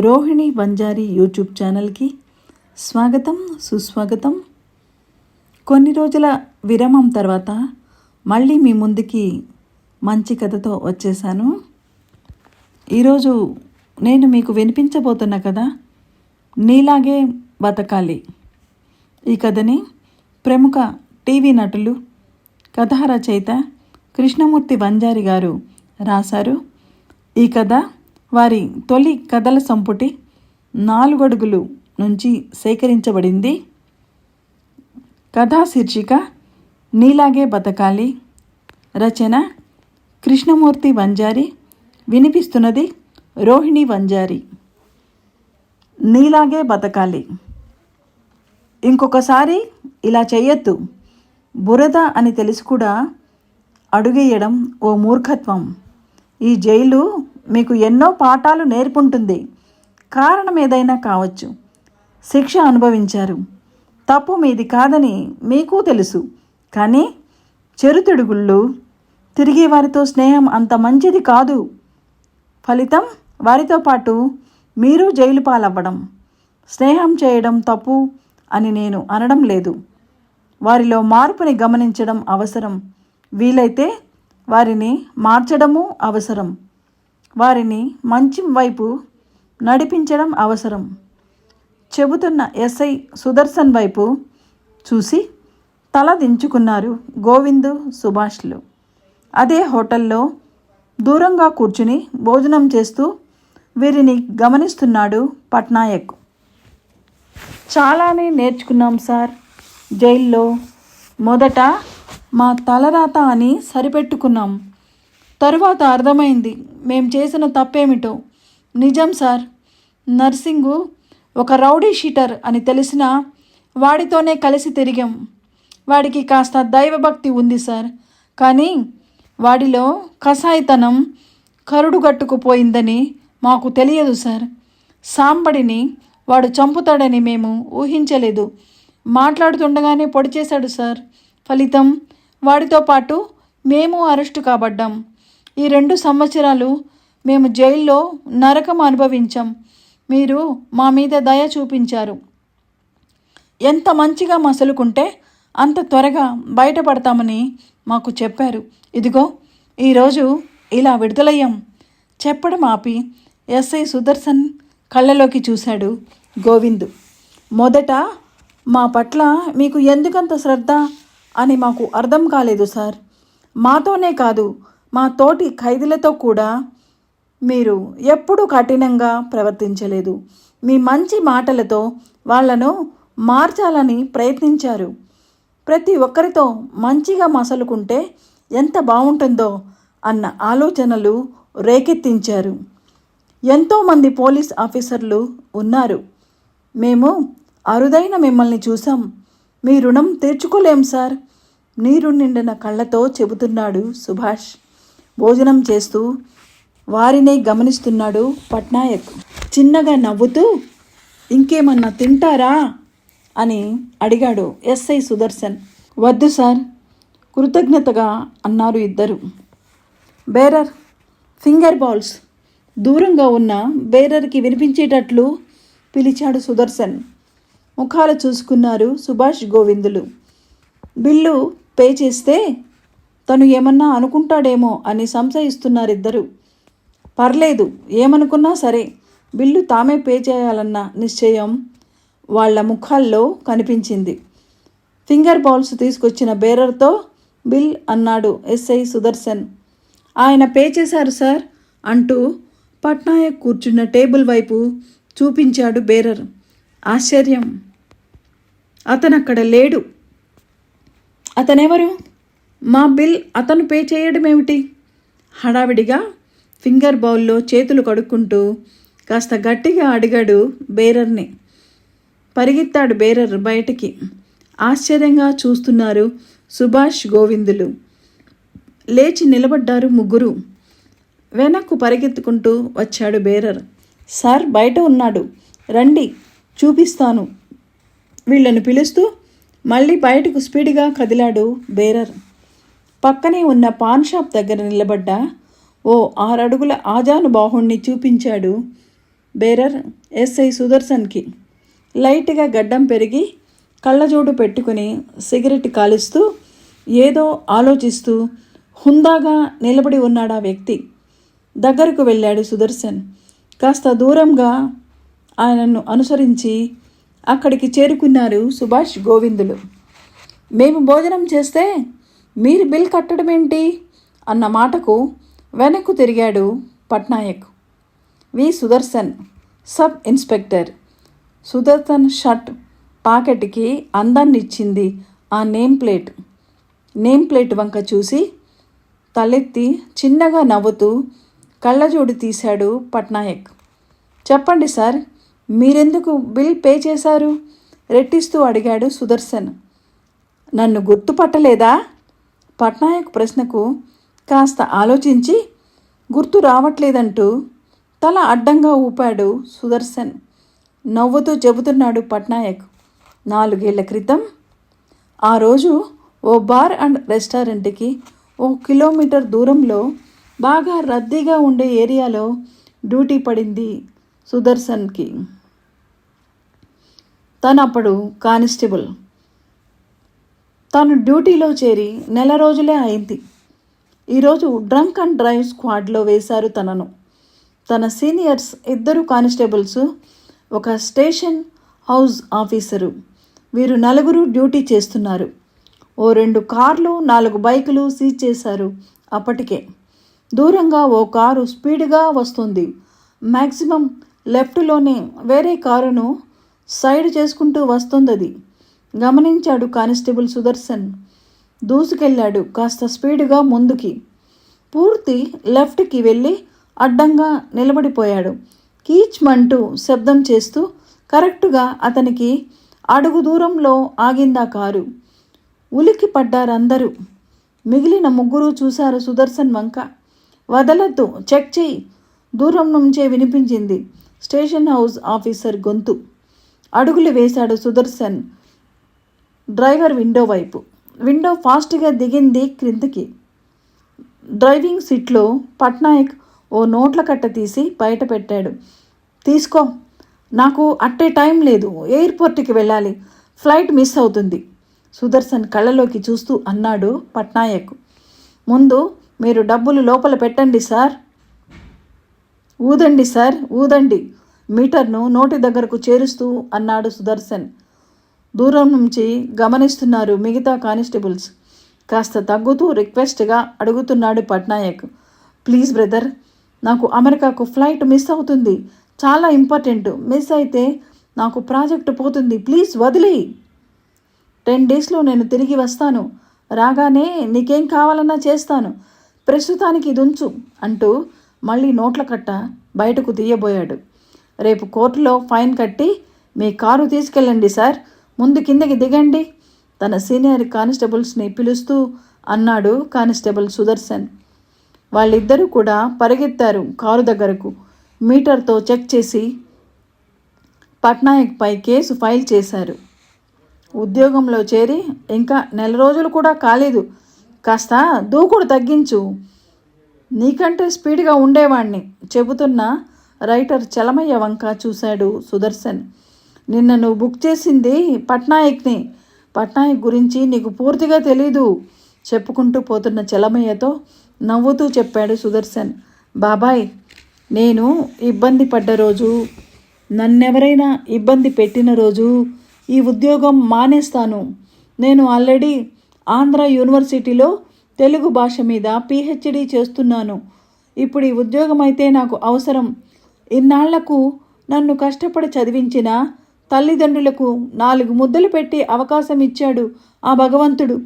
Rohini Banjara YouTube ఛానల్కి స్వాగతం సుస్వాగతం. కొన్ని రోజుల విరామం తర్వాత మళ్ళీ మీ ముందుకి మంచి కథతో వచ్చేసాను ఈరోజు నేను మీకు వినిపించబోతున్న కథ నీలాగే బతకాలి. ఈ కథని ప్రముఖ టీవీ నటులు కథ రచయిత కృష్ణమూర్తి బంజారి గారు రాశారు. ఈ కథ వారి తొలి కథల సంపుటి నాలుగడుగులు నుంచి సేకరించబడింది. కథా శీర్షిక నీలాగే బతకాలి. రచన కృష్ణమూర్తి వంజారి. వినిపిస్తున్నది రోహిణి వంజారి. నీలాగే బతకాలి. ఇంకొకసారి ఇలా చేయొద్దు బురద అని తెలిసి కూడా అడుగేయడం ఓ మూర్ఖత్వం. ఈ జైలు మీకు ఎన్నో పాఠాలు నేర్పుంటుంది. కారణం ఏదైనా కావచ్చు. శిక్ష అనుభవించారు. తప్పు మీది కాదని మీకు తెలుసు. కానీ చెరుతిడుగుళ్ళు తిరిగే వారితో స్నేహం అంత మంచిది కాదు. ఫలితం వారితో పాటు మీరు జైలు పాలవ్వడం. స్నేహం చేయడం తప్పు అని నేను అనడం లేదు. వారిలో మార్పుని గమనించడం అవసరం. వీలైతే వారిని మార్చడము అవసరం. వారిని మంచి వైపు నడిపించడం అవసరం. చెబుతున్న ఎస్ఐ సుదర్శన్ వైపు చూసి తల దించుకున్నారు గోవిందు సుభాష్లు. అదే హోటల్లో దూరంగా కూర్చుని భోజనం చేస్తూ వీరిని గమనిస్తున్నాడు పట్నాయక్. చాలానే నేర్చుకున్నాం సార్. జైల్లో మొదట మా తలరాత అని సరిపెట్టుకున్నాం. తరువాత అర్థమైంది. మేం చేసిన తప్పేమిటో? నిజం సార్. నర్సింగు ఒక రౌడీ షీటర్ అని తెలిసిన వాడితోనే కలిసి తిరిగాం. వాడికి కాస్త దైవభక్తి ఉంది సార్. కానీ వాడిలో కసాయితనం కరుడుగట్టుకుపోయిందని మాకు తెలియదు సార్. సాంబడిని వాడు చంపుతాడని మేము ఊహించలేదు. మాట్లాడుతుండగానే పొడి చేశాడు సార్. ఫలితం వాడితో పాటు మేము అరెస్టు కాబడ్డాం. ఈ రెండు సంవత్సరాలు మేము జైల్లో నరకం అనుభవించాం. మీరు మా మీద దయ చూపించారు. ఎంత మంచిగా మసలుకుంటే అంత త్వరగా బయటపడతామని మాకు చెప్పారు. ఇదిగో ఈరోజు ఇలా విడుదలయ్యాం. చెప్పడం ఆపి ఎస్ఐ సుదర్శన్ కళ్ళలోకి చూశాడు గోవింద్. మొదట మా పట్ల మీకు ఎందుకంత శ్రద్ధ అని మాకు అర్థం కాలేదు సార్. మాతోనే కాదు మా తోటి ఖైదీలతో కూడా మీరు ఎప్పుడూ కఠినంగా ప్రవర్తించలేదు. మీ మంచి మాటలతో వాళ్ళను మార్చాలని ప్రయత్నించారు. ప్రతి ఒక్కరితో మంచిగా మసలుకుంటే ఎంత బాగుంటుందో అన్న ఆలోచనలు రేకెత్తించారు. ఎంతోమంది పోలీస్ ఆఫీసర్లు ఉన్నారు. మేము అరుదైన మిమ్మల్ని చూసాం మీ రుణం తీర్చుకోలేం సార్. నీరు నిండిన కళ్ళతో చెబుతున్నాడు సుభాష్. భోజనం చేస్తూ వారినే గమనిస్తున్నాడు పట్నాయక్. చిన్నగా నవ్వుతూ ఇంకేమన్నా తింటారా? అని అడిగాడు ఎస్ఐ సుదర్శన్. వద్దు సార్ కృతజ్ఞతగా అన్నారు ఇద్దరు. బేరర్ ఫింగర్ బాల్స్ దూరంగా ఉన్న బేరర్కి వినిపించేటట్లు పిలిచాడు సుదర్శన్. ముఖాలు చూసుకున్నారు సుభాష్ గోవిందులు. బిల్లు పే చేస్తే తను ఏమన్నా అనుకుంటాడేమో అని సంశయిస్తున్నారిద్దరు. పర్లేదు ఏమనుకున్నా సరే బిల్లు తామే పే చేయాలన్న నిశ్చయం వాళ్ళ ముఖాల్లో కనిపించింది. ఫింగర్ బాల్స్ తీసుకొచ్చిన బేరర్తో బిల్ అన్నాడు ఎస్ఐ సుదర్శన్. ఆయన పే చేశారు సార్ అంటూ పట్నాయక్ కూర్చున్న టేబుల్ వైపు చూపించాడు బేరర్. ఆశ్చర్యం. అతనక్కడ లేడు. అతనెవరు? మా బిల్ అతను పే చేయడం ఏమిటి? హడావిడిగా ఫింగర్ బౌల్లో చేతులు కడుక్కుంటూ కాస్త గట్టిగా అడిగాడు బేరర్ని. పరిగెత్తాడు బేరర్ బయటికి. ఆశ్చర్యంగా చూస్తున్నారు సుభాష్ గోవిందులు. లేచి నిలబడ్డారు ముగ్గురు. వెనక్కు పరిగెత్తుకుంటూ వచ్చాడు బేరర్. సార్ బయట ఉన్నాడు. రండి చూపిస్తాను. వీళ్ళను పిలుస్తూ మళ్ళీ బయటకు స్పీడ్గా కదిలాడు బేరర్. పక్కనే ఉన్న పాన్ షాప్ దగ్గర నిలబడ్డ. ఓ ఆరడుగుల ఆజాను బాహుణ్ణి చూపించాడు బేరర్ ఎస్ఐ సుదర్శన్కి. లైట్గా గడ్డం పెరిగి కళ్ళజోడు పెట్టుకుని సిగరెట్ కాలుస్తూ ఏదో ఆలోచిస్తూ హుందాగా నిలబడి ఉన్నాడు ఆ వ్యక్తి. దగ్గరకు వెళ్ళాడు సుదర్శన్. కాస్త దూరంగా ఆయనను అనుసరించి అక్కడికి చేరుకున్నారు సుభాష్ గోవిందులు. మేము భోజనం చేస్తే మీరు బిల్ కట్టడం ఏంటి? అన్న మాటకు వెనక్కు తిరిగాడు Patnaik. V. Sudarshan sub inspector. Sudarshan shirt పాకెట్కి అందాన్ని ఇచ్చింది ఆ నేమ్ ప్లేట్. నేమ్ ప్లేట్ వంక చూసి తలెత్తి చిన్నగా నవ్వుతూ కళ్ళజోడు తీశాడు పట్నాయక్. చెప్పండి సార్ మీరెందుకు బిల్ పే చేశారు? రెట్టిస్తూ అడిగాడు సుదర్శన్. నన్ను గుర్తుపట్టలేదా? పట్నాయక్ ప్రశ్నకు కాస్త ఆలోచించి గుర్తు రావట్లేదంటూ తల అడ్డంగా ఊపాడు సుదర్శన్. నవ్వుతూ చెబుతున్నాడు పట్నాయక్. నాలుగేళ్ళ క్రితం ఆ రోజు ఓ బార్ అండ్ రెస్టారెంట్కి ఓ కిలోమీటర్ దూరంలో బాగా రద్దీగా ఉండే ఏరియాలో డ్యూటీ పడింది సుదర్శన్కి. తను అప్పుడు కానిస్టేబుల్ తాను డ్యూటీలో చేరి నెల రోజులే అయింది. ఈరోజు డ్రంక్ అండ్ డ్రైవ్ స్క్వాడ్లో వేశారు తనను. తన సీనియర్స్ ఇద్దరు కానిస్టేబుల్స్ ఒక స్టేషన్ హౌస్ ఆఫీసరు. వీరు నలుగురు డ్యూటీ చేస్తున్నారు. ఓ రెండు కార్లు నాలుగు బైకులు సీజ్ చేశారు అప్పటికే. దూరంగా ఓ కారు స్పీడ్గా వస్తుంది. మ్యాక్సిమం లెఫ్ట్లోనే వేరే కారును సైడ్ చేసుకుంటూ వస్తుంది అది గమనించాడు కానిస్టేబుల్ సుదర్శన్. దూసుకెళ్ళాడు కాస్త స్పీడ్గా ముందుకి. పూర్తి లెఫ్ట్కి వెళ్ళి అడ్డంగా నిలబడిపోయాడు. కీచ్మంటూ శబ్దం చేస్తూ కరెక్టుగా అతనికి అడుగు దూరంలో ఆగిందా కారు. ఉలికి పడ్డారందరూ. మిగిలిన ముగ్గురు చూశారు సుదర్శన్ వంక. వదలద్దు చెక్ చేయి దూరం నుంచే వినిపించింది స్టేషన్ హౌస్ ఆఫీసర్ గొంతు. అడుగులు వేశాడు సుదర్శన్. డ్రైవర్ విండో వైపు. విండో ఫాస్ట్గా దిగింది క్రిందికి. డ్రైవింగ్ సీట్లో పట్నాయక్ ఓ నోట్ల కట్ట తీసి బయట పెట్టాడు. తీసుకో. నాకు అట్టే టైం లేదు. ఎయిర్పోర్ట్కి వెళ్ళాలి. ఫ్లైట్ మిస్ అవుతుంది. సుదర్శన్ కళ్ళలోకి చూస్తూ అన్నాడు పట్నాయక్. ముందు మీరు డబ్బులు లోపల పెట్టండి సార్. ఊదండి సార్ ఊదండి. మీటర్ను నోటి దగ్గరకు చేరుస్తూ అన్నాడు సుదర్శన్. దూరం నుంచి గమనిస్తున్నారు మిగతా కానిస్టేబుల్స్. కాస్త తగ్గుతూ రిక్వెస్ట్గా అడుగుతున్నాడు పట్నాయక్. ప్లీజ్ బ్రదర్ నాకు అమెరికాకు ఫ్లైట్ మిస్ అవుతుంది. చాలా ఇంపార్టెంట్. మిస్ అయితే నాకు ప్రాజెక్ట్ పోతుంది. ప్లీజ్ వదిలేయి. టెన్ డేస్లో నేను తిరిగి వస్తాను. రాగానే నీకేం కావాలన్నా చేస్తాను. ప్రస్తుతానికి ఇది ఉంచు అంటూ మళ్ళీ నోట్ల కట్ట బయటకు తీయబోయాడు. రేపు కోర్టులో ఫైన్ కట్టి మీ కారు తీసుకెళ్ళండి సార్. ముందు కిందకి దిగండి. తన సీనియర్ కానిస్టేబుల్స్ని పిలుస్తూ అన్నాడు కానిస్టేబుల్ సుదర్శన్. వాళ్ళిద్దరూ కూడా పరిగెత్తారు కారు దగ్గరకు. మీటర్తో చెక్ చేసి పట్నాయక్పై కేసు ఫైల్ చేశారు. ఉద్యోగంలో చేరి ఇంకా నెల రోజులు కూడా కాలేదు. కాస్త దూకుడు తగ్గించు. నీకంటే స్పీడ్గా ఉండేవాణ్ణి చెబుతున్న రైటర్ చలమయ్య వంక చూశాడు సుదర్శన్. నిన్న నువ్వు బుక్ చేసింది పట్నాయక్ని. పట్నాయక్ గురించి నీకు పూర్తిగా తెలీదు. చెప్పుకుంటూ పోతున్న చలమయ్యతో నవ్వుతూ చెప్పాడు సుదర్శన్. బాబాయ్ నేను ఇబ్బంది పడ్డ రోజు నన్నెవరైనా ఇబ్బంది పెట్టిన రోజు ఈ ఉద్యోగం మానేస్తాను. నేను ఆల్రెడీ ఆంధ్ర యూనివర్సిటీలో తెలుగు భాష మీద పిహెచ్డి చేస్తున్నాను. ఇప్పుడు ఈ ఉద్యోగం అయితే నాకు అవసరం. ఇన్నాళ్ళకు నన్ను కష్టపడి చదివించిన తల్లిదండ్రులకు నాలుగు ముద్దలు పెట్టే అవకాశం ఇచ్చాడు ఆ భగవంతుడు.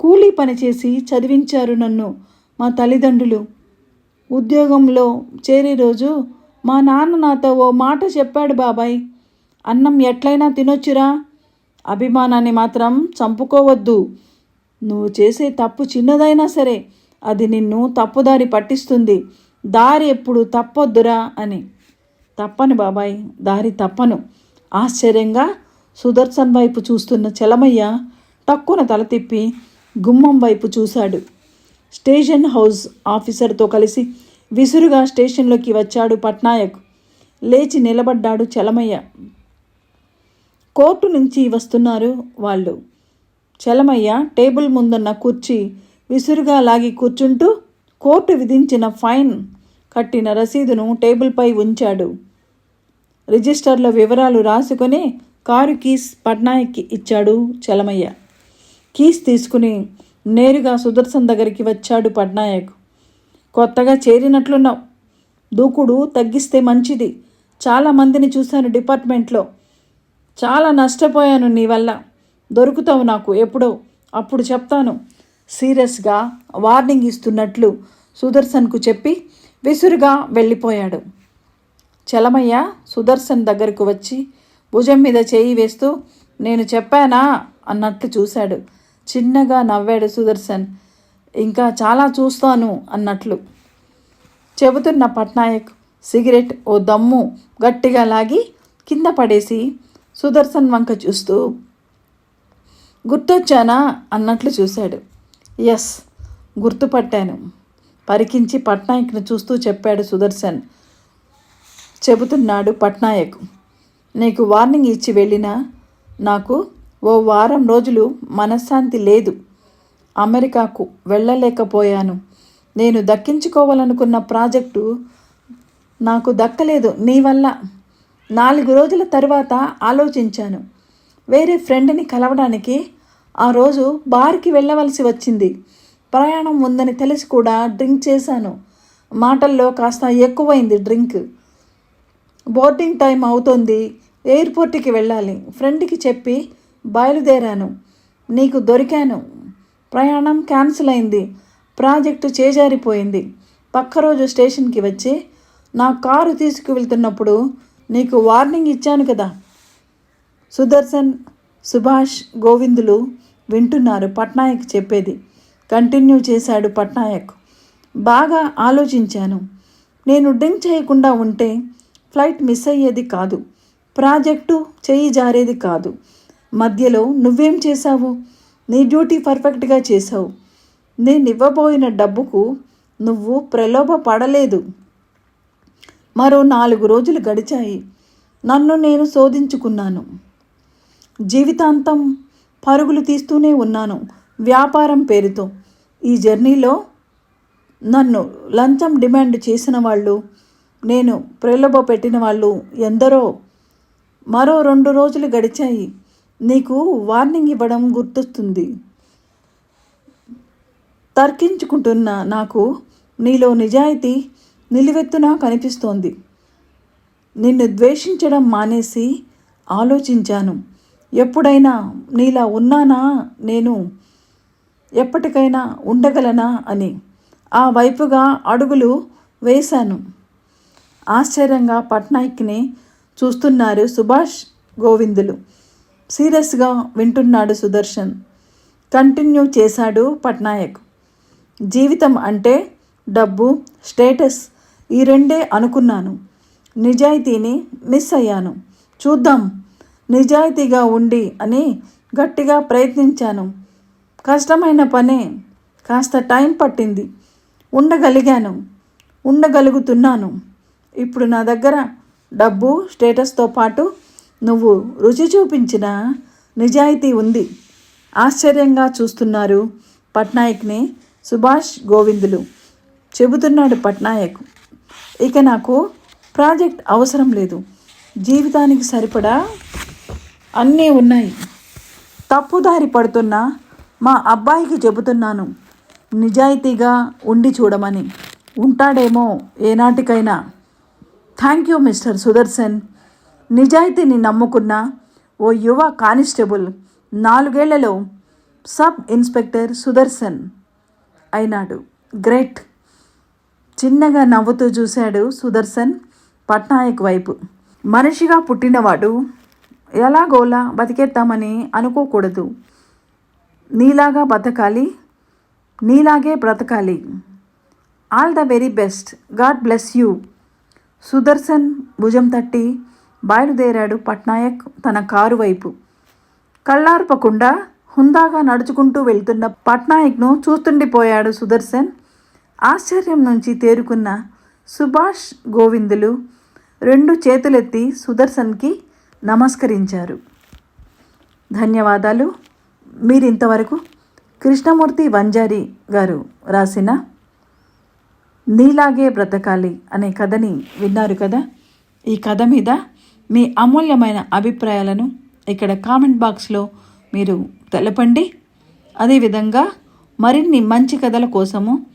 కూలీ పని చేసి చదివించారు నన్ను మా తల్లిదండ్రులు. ఉద్యోగంలో చేరే రోజు మా నాన్న నాతో ఓ మాట చెప్పాడు బాబాయ్. అన్నం ఎట్లయినా తినొచ్చురా. అభిమానాన్ని మాత్రం చంపుకోవద్దు. నువ్వు చేసే తప్పు చిన్నదైనా సరే అది నిన్ను తప్పుదారి పట్టిస్తుంది. దారి ఎప్పుడు తప్పొద్దురా అని. తప్పను బాబాయ్ దారి తప్పను. ఆశ్చర్యంగా సుదర్శన్ వైపు చూస్తున్న చలమయ్య టక్కున తల తిప్పి గుమ్మం వైపు చూశాడు. స్టేషన్ హౌస్ ఆఫీసర్తో కలిసి విసురుగా స్టేషన్లోకి వచ్చాడు పట్నాయక్. లేచి నిలబడ్డాడు చలమయ్య. కోర్టు నుంచి వస్తున్నారు వాళ్ళు. చలమయ్య టేబుల్ ముందున్న కుర్చీ విసురుగా లాగి కూర్చుంటూ కోర్టు విధించిన ఫైన్ కట్టిన రసీదును టేబుల్పై ఉంచాడు. రిజిస్టర్లో వివరాలు రాసుకొని కారు కీస్ పట్నాయక్కి ఇచ్చాడు చలమయ్య. కీస్ తీసుకుని నేరుగా సుదర్శన్ దగ్గరికి వచ్చాడు పట్నాయక్. కొత్తగా చేరినట్లున్నావు. దూకుడు తగ్గిస్తే మంచిది. చాలా మందిని చూశాను డిపార్ట్మెంట్లో. చాలా నష్టపోయాను నీ వల్ల. దొరుకుతావు నాకు ఎప్పుడో. అప్పుడు చెప్తాను. సీరియస్గా వార్నింగ్ ఇస్తున్నట్లు సుదర్శన్కు చెప్పి విసురుగా వెళ్ళిపోయాడు. చలమయ్య సుదర్శన్ దగ్గరకు వచ్చి భుజం మీద చేయి వేస్తూ నేను చెప్పానా? అన్నట్లు చూశాడు. చిన్నగా నవ్వాడు సుదర్శన్. ఇంకా చాలా చూస్తాను అన్నట్లు. చెబుతున్న పట్నాయక్ సిగరెట్ ఓ దమ్ము గట్టిగా లాగి కింద పడేసి సుదర్శన్ వంక చూస్తూ గుర్తొచ్చానా? అన్నట్లు చూశాడు. ఎస్ గుర్తుపట్టాను. పరికించి పట్నాయక్ను చూస్తూ చెప్పాడు సుదర్శన్. చెబుతున్నాడు పట్నాయక్. నీకు వార్నింగ్ ఇచ్చి వెళ్ళినా నాకు ఓ వారం రోజులు మనశ్శాంతి లేదు. అమెరికాకు వెళ్ళలేకపోయాను. నేను దక్కించుకోవాలనుకున్న ప్రాజెక్టు నాకు దక్కలేదు. నీ వల్ల. నాలుగు రోజుల తర్వాత ఆలోచించాను. వేరే ఫ్రెండ్ని కలవడానికి ఆ రోజు బార్కి వెళ్ళవలసి వచ్చింది. ప్రయాణం ఉందని తెలిసి కూడా డ్రింక్ చేశాను. మాటల్లో కాస్త ఎక్కువైంది డ్రింక్. బోర్డింగ్ టైం అవుతోంది. ఎయిర్పోర్ట్కి వెళ్ళాలి. ఫ్రెండ్కి చెప్పి బయలుదేరాను. నీకు దొరికాను. ప్రయాణం క్యాన్సిల్ అయింది. ప్రాజెక్టు చేజారిపోయింది. పక్క రోజు స్టేషన్కి వచ్చి నా కారు తీసుకువెళ్తున్నప్పుడు నీకు వార్నింగ్ ఇచ్చాను కదా. సుదర్శన్ సుభాష్ గోవిందులు వింటున్నారు పట్నాయక్ చెప్పేది. కంటిన్యూ చేశాడు పట్నాయక్. బాగా ఆలోచించాను. నేను డ్రింక్ చేయకుండా ఉంటే ఫ్లైట్ మిస్ అయ్యేది కాదు. ప్రాజెక్టు చేయి జారేది కాదు. మధ్యలో నువ్వేం చేశావు? నీ డ్యూటీ పర్ఫెక్ట్గా చేశావు. నేను ఇవ్వబోయిన డబ్బుకు నువ్వు ప్రలోభ పడలేదు మరో నాలుగు రోజులు గడిచాయి. నన్ను నేను శోధించుకున్నాను. జీవితాంతం పరుగులు తీస్తూనే ఉన్నాను వ్యాపారం పేరుతో. ఈ జర్నీలో నన్ను లంచం డిమాండ్ చేసిన వాళ్ళు నేను ప్రలోభ పెట్టిన వాళ్ళు ఎందరో? మరో రెండు రోజులు గడిచాయి. నీకు వార్నింగ్ ఇవ్వడం గుర్తొస్తుంది. తర్కించుకుంటున్న నాకు నీలో నిజాయితీ నిలువెత్తున కనిపిస్తోంది. నిన్ను ద్వేషించడం మానేసి ఆలోచించాను. ఎప్పుడైనా నీలా ఉన్నానా నేను? ఎప్పటికైనా ఉండగలనా అని. ఆ వైపుగా అడుగులు వేశాను. ఆశ్చర్యంగా పట్నాయక్ని చూస్తున్నారు సుభాష్ గోవిందులు. సీరియస్గా వింటున్నాడు సుదర్శన్. కంటిన్యూ చేశాడు పట్నాయక్. జీవితం అంటే డబ్బు స్టేటస్ ఈ రెండే అనుకున్నాను. నిజాయితీని మిస్ అయ్యాను. చూద్దాం నిజాయితీగా ఉండి అని గట్టిగా ప్రయత్నించాను. కష్టమైన పనే కాస్త టైం పట్టింది. ఉండగలిగాను ఉండగలుగుతున్నాను. ఇప్పుడు నా దగ్గర డబ్బు స్టేటస్తో పాటు నువ్వు రుచి చూపించిన నిజాయితీ ఉంది. ఆశ్చర్యంగా చూస్తున్నారు పట్నాయక్ని సుభాష్ గోవిందులు. చెబుతున్నాడు పట్నాయక్ ఇక నాకు ప్రాజెక్ట్ అవసరం లేదు. జీవితానికి సరిపడా అన్నీ ఉన్నాయి. తప్పుదారి పడుతున్న మా అబ్బాయికి చెబుతున్నాను. నిజాయితీగా ఉండి చూడమని. ఉంటాడేమో ఏనాటికైనా. Thank you mister Sudarshan. నిజాయితీని నమ్ముకున్న ఓ యువ కానిస్టేబుల్ నాలుగేళ్ళలో సబ్ ఇన్స్పెక్టర్ సుదర్శన్ అయినాడు. గ్రేట్. చిన్నగా నవ్వుతూ చూశాడు సుదర్శన్ పట్నాయక్ వైపు. మనిషిగా పుట్టినవాడు ఎలాగోలా బతికేద్దామని అనుకోకూడదు. నీలాగా బతకాలి నీలాగే బ్రతకాలి. All the very best. God bless you. Sudarshan భుజం తట్టి బయలుదేరాడు పట్నాయక్ తన కారు వైపు. కళ్ళార్పకుండా హుందాగా నడుచుకుంటూ వెళ్తున్న పట్నాయక్ను చూస్తుండిపోయాడు సుదర్శన్. ఆశ్చర్యం నుంచి తేరుకున్న సుభాష్ గోవిందులు రెండు చేతులెత్తి సుదర్శన్కి నమస్కరించారు. ధన్యవాదాలు. మీరు ఇంతవరకు కృష్ణమూర్తి వంజారి గారు రాసిన నీలాగే బ్రతకాలి అనే కథని విన్నారు కదా? ఈ కథ మీద మీ అమూల్యమైన అభిప్రాయాలను ఇక్కడ కామెంట్ బాక్స్లో మీరు తెలపండి. అదేవిధంగా మరిన్ని మంచి కథల కోసము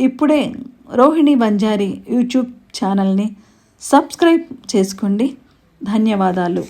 ఇప్పుడే రోహిణి బంజారి యూట్యూబ్ ఛానల్ని సబ్స్క్రైబ్ చేసుకోండి. ధన్యవాదాలు.